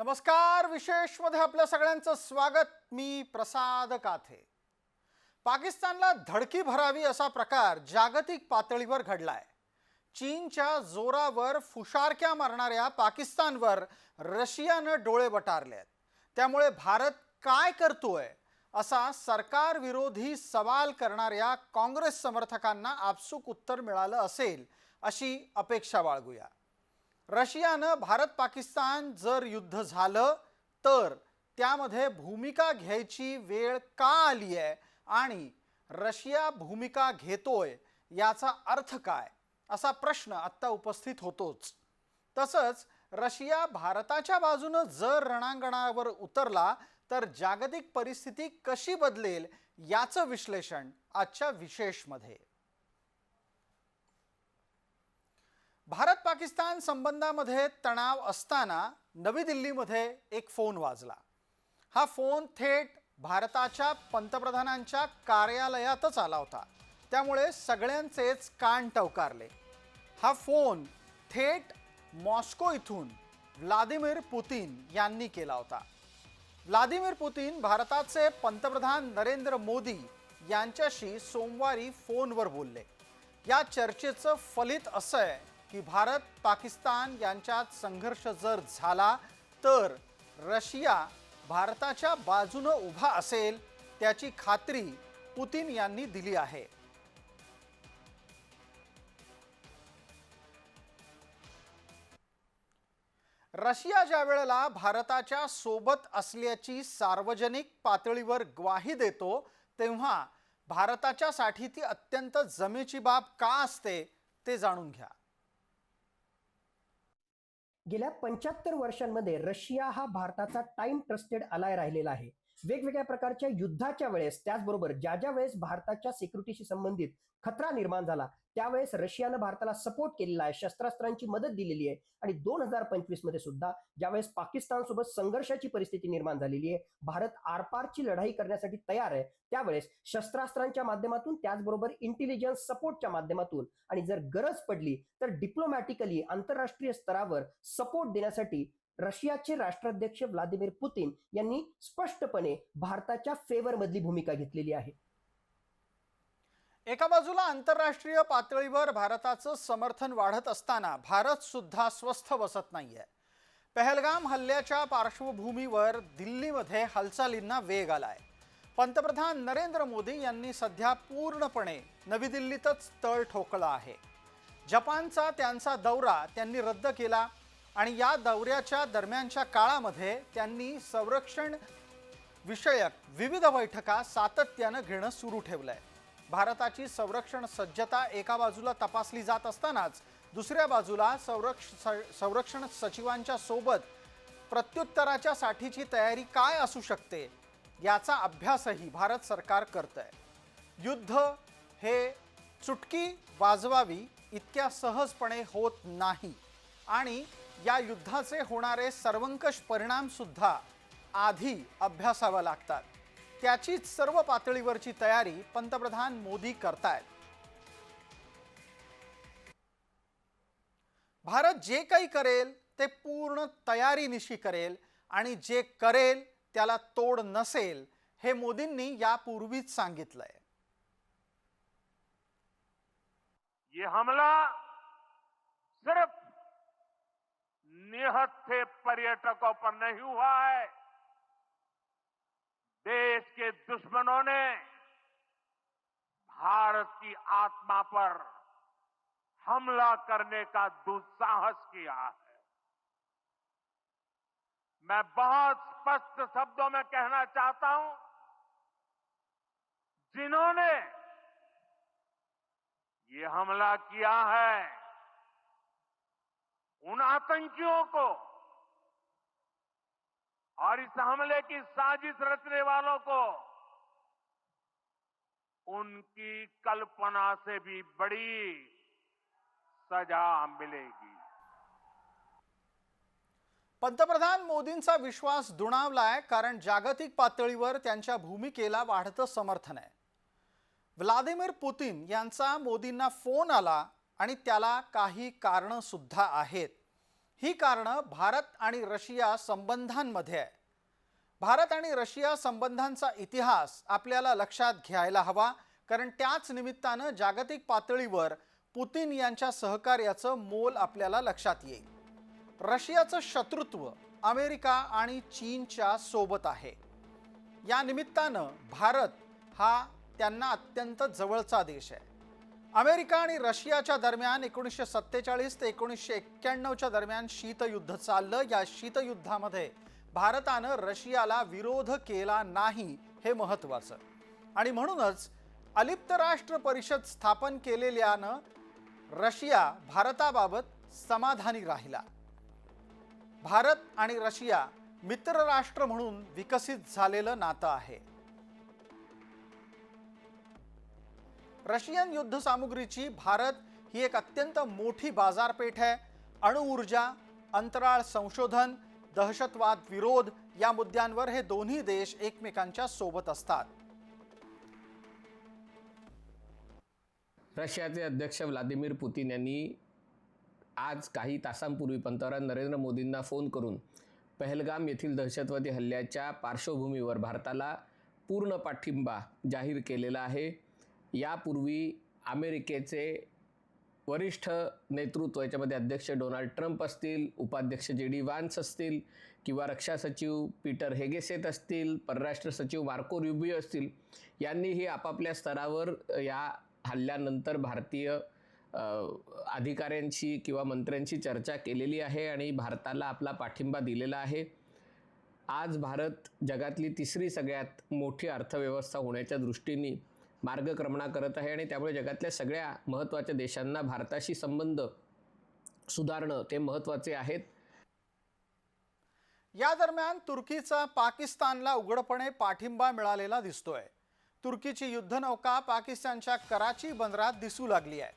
नमस्कार विशेषमध्ये आपल्या सगळ्यांचं स्वागत. मी प्रसाद काथे. पाकिस्तानला धडकी भरावी असा प्रकार जागतिक पातळीवर घडलाय. चीनच्या जोरावर फुशारक्या मारणाऱ्या पाकिस्तानवर रशियानं डोळे बटारले आहेत त्यामुळे भारत काय करतोय असा सरकार विरोधी सवाल करणाऱ्या काँग्रेस समर्थकांना आपसूक उत्तर मिळालं असेल अशी अपेक्षा बाळगूया. रशियानं भारत पाकिस्तान जर युद्ध झालं तर त्यामध्ये भूमिका घ्यायची वेळ का आली आहे आणि रशिया भूमिका घेतोय याचा अर्थ काय? असा प्रश्न आत्ता उपस्थित होतोच. तसंच रशिया भारताच्या बाजूनं जर रणांगणावर उतरला तर जागतिक परिस्थिती कशी बदलेल याचं विश्लेषण आजच्या विशेषमध्ये. भारत पाकिस्तान संबंधामध्ये तणाव असताना नवी दिल्लीमध्ये एक फोन वाजला. हा फोन थेट भारताच्या पंतप्रधानांच्या कार्यालयातच आला होता. त्यामुळे सगळ्यांचेच कान टवकारले. हा फोन थेट मॉस्को इथून व्लादिमीर पुतीन यांनी केला होता. व्लादिमीर पुतीन भारताचे पंतप्रधान नरेंद्र मोदी यांच्याशी सोमवारी फोनवर बोलले. या चर्चेचं फलित असं आहे की भारत पाकिस्तान यांच्यात संघर्ष जर झाला तर रशिया भारताच्या बाजूनं उभा असेल त्याची खात्री पुतीन यांनी दिली आहे. रशिया ज्या वेळेला भारताच्या सोबत असल्याची सार्वजनिक पातळीवर ग्वाही देतो तेव्हा भारताच्यासाठी ती अत्यंत जमेची बाब का असते ते जाणून घ्या. गेल्या पंच्याहत्तर वर्षांमध्ये रशिया हा भारताचा टाइम ट्रस्टेड अलाय राहिलेला आहे. वेगवेगळ्या प्रकारच्या युद्धाच्या वेळेस त्याचबरोबर ज्या ज्या वेळेस भारताच्या सिक्युरिटीशी संबंधित खतरा निर्माण झाला त्यावेळेस रशियानं भारताला सपोर्ट केलेला आहे शस्त्रास्त्रांची मदत दिलेली आहे. आणि दोन हजार पंचवीसमध्ये सुद्धा ज्यावेळेस पाकिस्तान सोबत संघर्षाची परिस्थिती निर्माण झालेली आहे भारत आरपारची लढाई करण्यासाठी तयार आहे त्यावेळेस शस्त्रास्त्रांच्या माध्यमातून त्याचबरोबर इंटेलिजन्स सपोर्टच्या माध्यमातून आणि जर गरज पडली तर डिप्लोमॅटिकली आंतरराष्ट्रीय स्तरावर सपोर्ट देण्यासाठी रशियाचे राष्ट्राध्यक्ष व्लादिमीर पुतीन यांनी स्पष्टपणे भारताच्या फेवर मधली भूमिका घेतलेली आहे. एका बाजूला आंतरराष्ट्रीय पातळीवर भारताचं समर्थन वाढत असताना भारत सुद्धा स्वस्थ बसत नाहीये. पहलगाम हल्ल्याच्या पार्श्वभूमीवर दिल्लीमध्ये हालचालींना वेग आलाय. पंतप्रधान नरेंद्र मोदी यांनी सध्या पूर्णपणे नवी दिल्लीतच तळ ठोकला आहे. जपानचा त्यांचा दौरा त्यांनी रद्द केला आणि या दौऱ्याच्या दरम्यानच्या काळामध्ये त्यांनी संरक्षण विषयक विविध बैठका सातत्यानं घेणं सुरू ठेवलं आहे भारताची संरक्षण सज्जता एका बाजूला तपासली जात असतानाच दुसऱ्या बाजूला संरक्ष स- संरक्षण सचिवांच्या सोबत प्रत्युत्तराच्या साठीची तयारी काय असू शकते याचा अभ्यासही भारत सरकार करतंय. युद्ध हे चुटकी वाजवावी इतक्या सहजपणे होत नाही आणि या युद्धाचे होणारे सर्वंकष परिणाम सुद्धा आधी अभ्यासावं लागतात. त्याचीच सर्व पातळीवरची तयारी पंतप्रधान मोदी करतायत. भारत जे काही करेल ते पूर्ण तयारीनिशी करेल आणि जे करेल त्याला तोड नसेल हे मोदींनी यापूर्वीच सांगितलंय. ये हमला सिर्फ निहत्थे पर्यटकों पर नहीं हुआ है। देश के दुश्मनों ने भारत की आत्मा पर हमला करने का दुस्साहस किया है। मैं बहुत स्पष्ट शब्दों में कहना चाहता हूँ, जिन्होंने ये हमला किया है उन आतंकियों को और इस हमले की साजिश रचने वालों को उनकी कल्पना से भी बड़ी सजा मिलेगी। पंतप्रधान मोदींचा विश्वास दुणावलाय कारण जागतिक पातळीवर त्यांच्या भूमिकेला वाढतं समर्थन आहे. व्लादिमीर पुतीन यांचा मोदींना फ़ोन आला आणि त्याला काही कारणं सुद्धा आहेत. ही कारणं भारत आणि रशिया संबंधांमध्ये आहे. भारत आणि रशिया संबंधांचा इतिहास आपल्याला लक्षात घ्यायला हवा कारण त्याच निमित्तानं जागतिक पातळीवर पुतीन यांच्या सहकार्याचं मोल आपल्याला लक्षात येईल. रशियाचं शत्रुत्व अमेरिका आणि चीनच्या सोबत आहे. या निमित्तानं भारत हा त्यांना अत्यंत जवळचा देश आहे. अमेरिका आणि रशियाच्या दरम्यान एकोणीसशे सत्तेचाळीस ते एकोणीसशे एक्क्याण्णवच्या दरम्यान शीतयुद्ध चाललं. या शीतयुद्धामध्ये भारतानं रशियाला विरोध केला नाही हे महत्त्वाचं. आणि म्हणूनच अलिप्त राष्ट्र परिषद स्थापन केलेल्यानं रशिया भारताबाबत समाधानी राहिला. भारत आणि रशिया मित्र राष्ट्र म्हणून विकसित झालेलं नातं आहे. रशियन युद्ध सामुग्रीची भारत ही एक अत्यंत मोठी बाजारपेठ आहे. अणुऊर्जा अंतराळ संशोधन दहशतवाद विरोध या मुद्द्यांवर हे दोन्ही देश एकमेकांच्या सोबत असतात. रशियाचे अध्यक्ष व्लादिमीर पुतीन यांनी आज काही तासांपूर्वी पंतप्रधान नरेंद्र मोदींना फोन करून पहलगाम येथील दहशतवादी हल्ल्याच्या पार्श्वभूमीवर भारताला पूर्ण पाठिंबा जाहीर केलेला आहे. यापूर्वी अमेरिकेचे वरिष्ठ नेतृत्व याच्यामध्ये अध्यक्ष डोनाल्ड ट्रम्प असतील उपाध्यक्ष जे डी वान्स असतील किंवा रक्षा सचिव पीटर हेगेसेत असतील परराष्ट्र सचिव मार्को रुबियो असतील यांनीही आपापल्या स्तरावर या हल्ल्यानंतर भारतीय अधिकाऱ्यांशी किंवा मंत्र्यांशी चर्चा केलेली आहे आणि भारताला आपला पाठिंबा दिलेला आहे. आज भारत जगातली तिसरी सगळ्यात मोठी अर्थव्यवस्था होण्याच्या दृष्टीने मार्गक्रमणा करत आहे आणि त्यामुळे जगातल्या सगळ्या महत्त्वाच्या देशांना भारताशी संबंध सुधारणं ते महत्त्वाचे आहेत. या दरम्यान तुर्कीचा पाकिस्तानला उघडपणे पाठिंबा मिळालेला दिसतोय. तुर्कीची युद्धनौका पाकिस्तानच्या कराची बंदरात दिसू लागली आहे.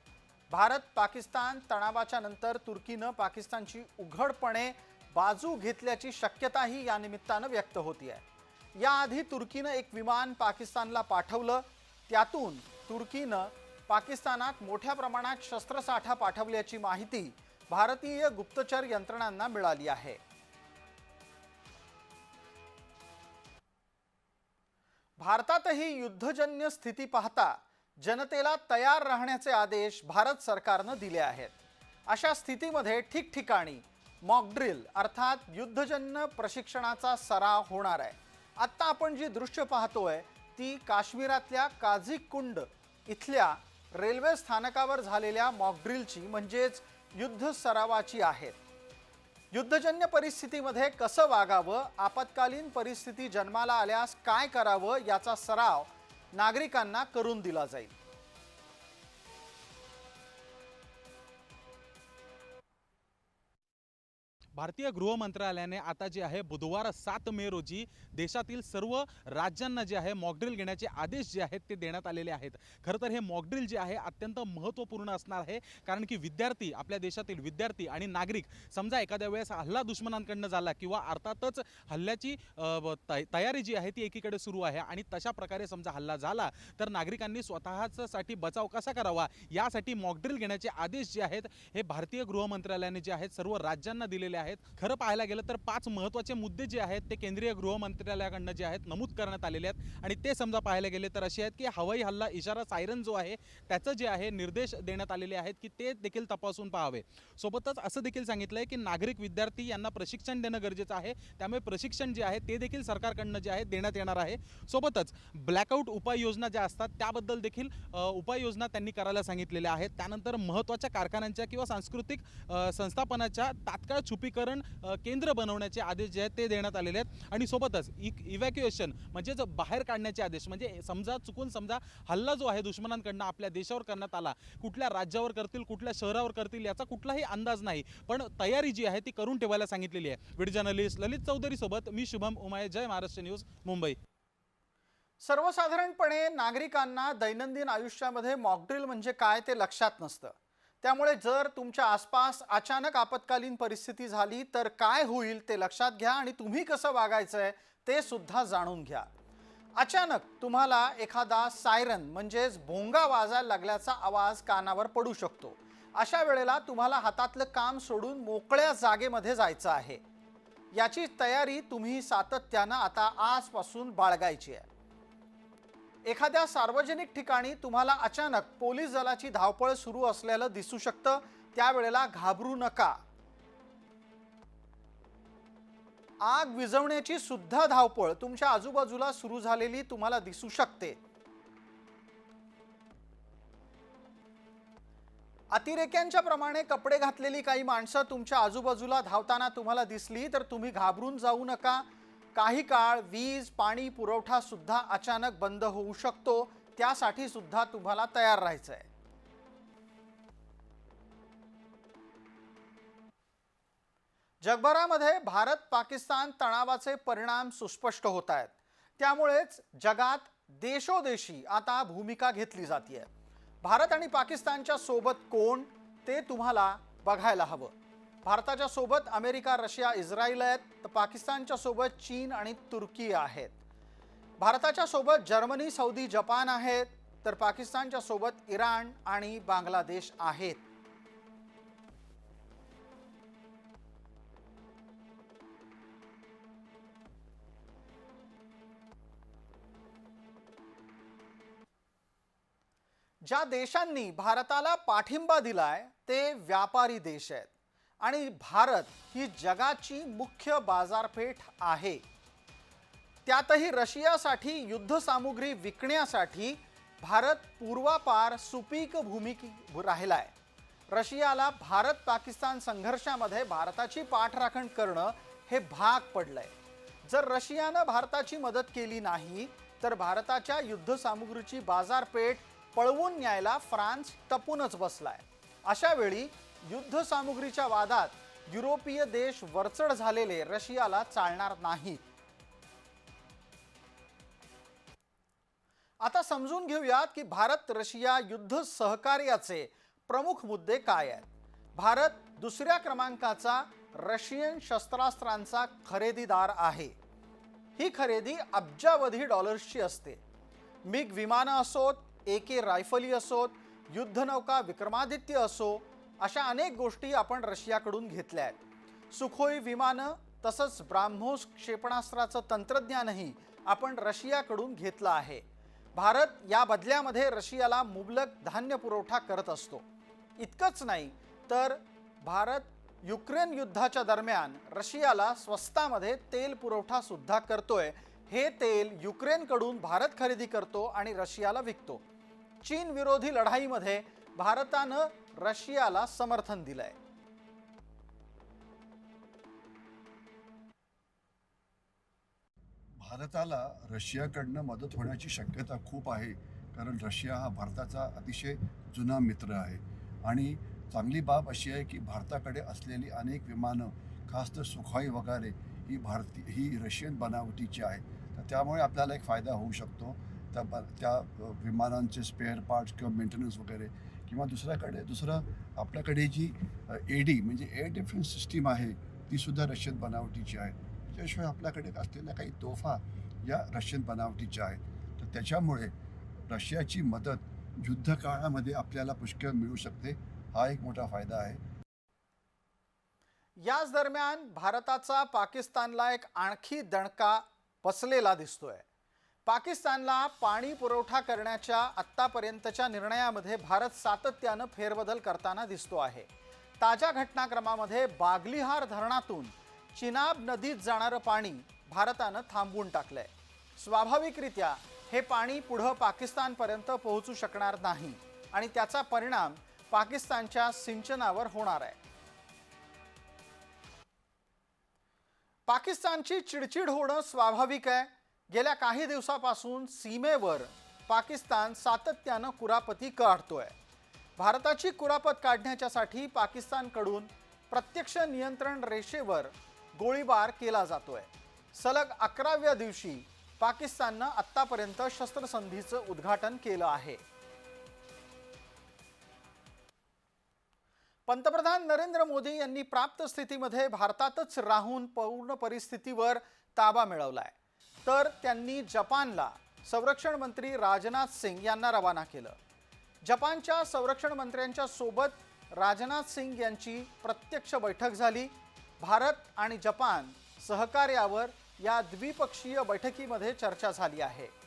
भारत पाकिस्तान तणावाच्या नंतर तुर्कीनं पाकिस्तानची उघडपणे बाजू घेतल्याची शक्यताही या निमित्तानं व्यक्त होती आहे याआधी तुर्कीनं एक विमान पाकिस्तानला पाठवलं त्यातून तुर्कीनं पाकिस्तानात मोठ्या प्रमाणात शस्त्रसाठा पाठवल्याची माहिती भारतीय गुप्तचर यंत्रणांना मिळाली आहे. भारतातही युद्धजन्य स्थिती पाहता जनतेला तयार राहण्याचे आदेश भारत सरकारनं दिले आहेत. अशा स्थितीमध्ये ठिकठिकाणी मॉकड्रिल अर्थात युद्धजन्य प्रशिक्षणाचा सराव होणार आहे. आत्ता आपण जी दृश्य पाहतोय ती काश्मीरातल्या काझीकुंड इथल्या रेल्वे स्थानकावर झालेल्या मॉकड्रिलची म्हणजेच युद्ध सरावाची आहेत युद्धजन्य परिस्थितीमध्ये कसं वागावं आपत्कालीन परिस्थिती जन्माला आल्यास काय करावं याचा सराव नागरिकांना करून दिला जाईल. भारतीय गृह मंत्रालयाने आता जे आहे बुधवार सात मे रोजी देशातील सर्व राज्यांना जे आहे मॉकड्रिल घेण्याचे आदेश जे आहेत ते देण्यात आलेले आहेत. खरं तर हे मॉकड्रिल जे आहे अत्यंत महत्त्वपूर्ण असणार आहे. कारण की विद्यार्थी आपल्या देशातील विद्यार्थी आणि नागरिक समजा एखाद्या वेळेस हल्ला दुश्मनांकडनं झाला किंवा अर्थातच हल्ल्याची तयारी जी आहे ती एकीकडे सुरू आहे आणि तशा प्रकारे समजा हल्ला झाला तर नागरिकांनी स्वतःचसाठी बचाव कसा करावा? यासाठी मॉकड्रिल घेण्याचे आदेश जे आहेत हे भारतीय गृह मंत्रालयाने जे आहेत सर्व राज्यांना दिलेले आहेत. आहेत. खरं पाहायला गेलं तर पाच महत्त्वाचे मुद्दे जे आहेत ते केंद्रीय गृहमंत्रालयाकडनं जे आहेत नमूद करण्यात आलेले आहेत. आणि ते समजा पाहायला गेले तर असे आहेत की हवाई हल्ला इशारा सायरन जो आहे त्याचं जे आहे निर्देश देण्यात आलेले आहेत की ते देखील तपासून पाहावे. सोबतच असं देखील सांगितलं आहे की नागरिक विद्यार्थी यांना प्रशिक्षण देणं गरजेचं आहे. त्यामुळे प्रशिक्षण जे आहे ते देखील सरकारकडनं जे आहे देण्यात येणार आहे. सोबतच ब्लॅकआउट उपाययोजना ज्या असतात त्याबद्दल देखील उपाययोजना त्यांनी करायला सांगितलेल्या आहेत. त्यानंतर महत्त्वाच्या कारखान्यांच्या किंवा सांस्कृतिक संस्थापनाच्या तात्काळ छुपी लसीकरण केंद्र बनवण्याचे आदेश जे आहेत ते देण्यात आलेले आहेत. आणि सोबतच इव्हॅक्युएशन म्हणजेच बाहेर काढण्याचे आदेश म्हणजे समजा चुकून समजा हल्ला जो आहे दुश्मनांकडनं आपल्या देशावर करण्यात आला कुठल्या राज्यावर करतील कुठल्या शहरावर करतील याचा कुठलाही अंदाज नाही. पण तयारी जी आहे ती करून ठेवायला सांगितलेली आहे. व्हिडिओ जर्नलिस्ट ललित चौधरी सोबत मी शुभम उमाय जय महाराष्ट्र न्यूज मुंबई. सर्वसाधारणपणे नागरिकांना दैनंदिन आयुष्यामध्ये मॉकड्रिल म्हणजे काय ते लक्षात नसतं. त्यामुळे जर तुमच्या आसपास अचानक आपत्कालीन परिस्थिती झाली तर काय होईल ते लक्षात घ्या आणि तुम्ही कसं वागायचं आहे ते सुद्धा जाणून घ्या. अचानक तुम्हाला एखादा सायरन म्हणजेच भोंगा वाजायला लागल्याचा आवाज कानावर पडू शकतो. अशा वेळेला तुम्हाला हातातलं काम सोडून मोकळ्या जागेमध्ये जायचं आहे. याची तयारी तुम्ही सातत्यानं आता आजपासून बाळगायची आहे. एखाद्या सार्वजनिक ठिकाणी तुम्हाला अचानक पोलीस दलाची धावपळ सुरू असलेलं दिसू शकतं त्यावेळेला घाबरू नका. आग विझवण्याची सुद्धा धावपळ तुमच्या आजूबाजूला सुरू झालेली तुम्हाला दिसू शकते. अतिरेक्यांच्या प्रमाणे कपडे घातलेली काही माणसं तुमच्या आजूबाजूला धावताना तुम्हाला दिसली तर तुम्ही घाबरून जाऊ नका. काही काळ वीज पाणी पुरवठा सुद्धा अचानक बंद होऊ शकतो. त्यासाठी सुद्धा तुम्हाला तयार राहायचं आहे जगभरामध्ये भारत पाकिस्तान तणावाचे परिणाम सुस्पष्ट होत आहेत त्यामुळेच जगात देशोदेशी आता भूमिका घेतली जाते भारत आणि पाकिस्तानच्या सोबत कोण ते तुम्हाला बघायला हवं. भारताच्या सोबत अमेरिका रशिया इस्रायल आहेत तर पाकिस्तानच्या सोबत चीन आणि तुर्की आहेत. भारताच्या सोबत जर्मनी सौदी जपान आहेत तर पाकिस्तानच्या सोबत इराण आणि बांगलादेश आहेत. ज्या देशांनी भारताला पाठिंबा दिलाय ते व्यापारी देश आहेत. आणि भारत ही जगाची मुख्य बाजारपेठ आहे. त्यातही रशियासाठी युद्धसामुग्री विकण्यासाठी भारत पूर्वापार सुपीक भूमिकी आहे रशियाला भारत पाकिस्तान संघर्षामध्ये भारताची पाठराखण करणं हे भाग पडलंय. जर रशियानं भारताची मदत केली नाही तर भारताच्या युद्धसामुग्रीची बाजारपेठ पळवून न्यायला फ्रान्स टपूनच बसलाय. अशा वेळी युद्धसामुग्रीच्या वादात युरोपीय देश वरचढ झालेले रशियाला चालणार नाहीत आता समजून घेऊयात की भारत रशिया युद्ध सहकार्याचे प्रमुख मुद्दे काय आहेत. भारत दुसऱ्या क्रमांकाचा रशियन शस्त्रास्त्रांचा खरेदीदार आहे. ही खरेदी अब्जावधी डॉलर्सची असते. मिग विमानं असोत ए के रायफली असोत युद्धनौका विक्रमादित्य असो अशा अनेक गोष्टी आपण रशियाकडून घेतल्या आहेत. सुखोई विमानं तसंच ब्राह्मोस क्षेपणास्त्राचं तंत्रज्ञानही आपण रशियाकडून घेतलं आहे. भारत या बदल्यामध्ये रशियाला मुबलक धान्य पुरवठा करत असतो. इतकंच नाही तर भारत युक्रेन युद्धाच्या दरम्यान रशियाला स्वस्तामध्ये तेल पुरवठा सुद्धा करतोय. हे तेल युक्रेनकडून भारत खरेदी करतो आणि रशियाला विकतो. चीन विरोधी लढाईमध्ये भारतानं रशियाला समर्थन दिलंय. भारताला रशियाकडनं मदत होण्याची शक्यता खूप आहे कारण रशिया हा भारताचा अतिशय जुना मित्र आहे. आणि चांगली बाब अशी आहे की भारताकडे असलेली अनेक विमानं खास तर सुखाई वगैरे ही भारती ही रशियन बनावटीची आहे. तर त्यामुळे आपल्याला एक फायदा होऊ शकतो. त्या ब त्या विमानांचे स्पेअर पार्ट्स किंवा मेंटेनन्स वगैरे किंवा दुसऱ्याकडे दुसरं आपल्याकडे जी ए डी म्हणजे एअर डिफेन्स सिस्टीम आहे तीसुद्धा रशियन बनावटीची आहे. त्याशिवाय आपल्याकडे असलेल्या काही तोफा या रशियन बनावटीच्या आहेत. तर त्याच्यामुळे रशियाची मदत युद्धकाळामध्ये आपल्याला पुष्कळ मिळू शकते हा एक मोठा फायदा आहे. याच दरम्यान भारताचा पाकिस्तानला एक आणखी दणका बसलेला दिसतोय. पाकिस्तानला पाणी पुरवठा करण्याच्या आत्तापर्यंतच्या निर्णयामध्ये भारत सातत्यानं फेरबदल करताना दिसतो आहे. ताज्या घटनाक्रमामध्ये बागलिहार धरणातून चिनाब नदीत जाणारं पाणी भारतानं थांबवून टाकलंय. स्वाभाविकरित्या हे पाणी पुढं पाकिस्तानपर्यंत पोहोचू शकणार नाही आणि त्याचा परिणाम पाकिस्तानच्या सिंचनावर होणार आहे. पाकिस्तानची चिडचिड होणं स्वाभाविक आहे. गेल्या काही दिवसापासून सीमेवर पाकिस्तान सातत्यानं कुरापती काढतोय. भारताची कुरापत काढण्याच्यासाठी पाकिस्तानकडून प्रत्यक्ष नियंत्रण रेषेवर गोळीबार केला जातोय. सलग अकराव्या दिवशी पाकिस्ताननं आत्तापर्यंत शस्त्रसंधीचं उद्घाटन केलं आहे. पंतप्रधान नरेंद्र मोदी यांनी प्राप्त स्थितीमध्ये भारतातच राहून पूर्ण परिस्थितीवर ताबा मिळवलाय. तर त्यांनी जपानला संरक्षण मंत्री राजनाथ सिंग यांना रवाना केलं. जपानच्या संरक्षण मंत्र्यांच्या सोबत राजनाथ सिंग यांची प्रत्यक्ष बैठक झाली. भारत आणि जपान सहकार्यावर या द्विपक्षीय बैठकीमध्ये चर्चा झाली आहे.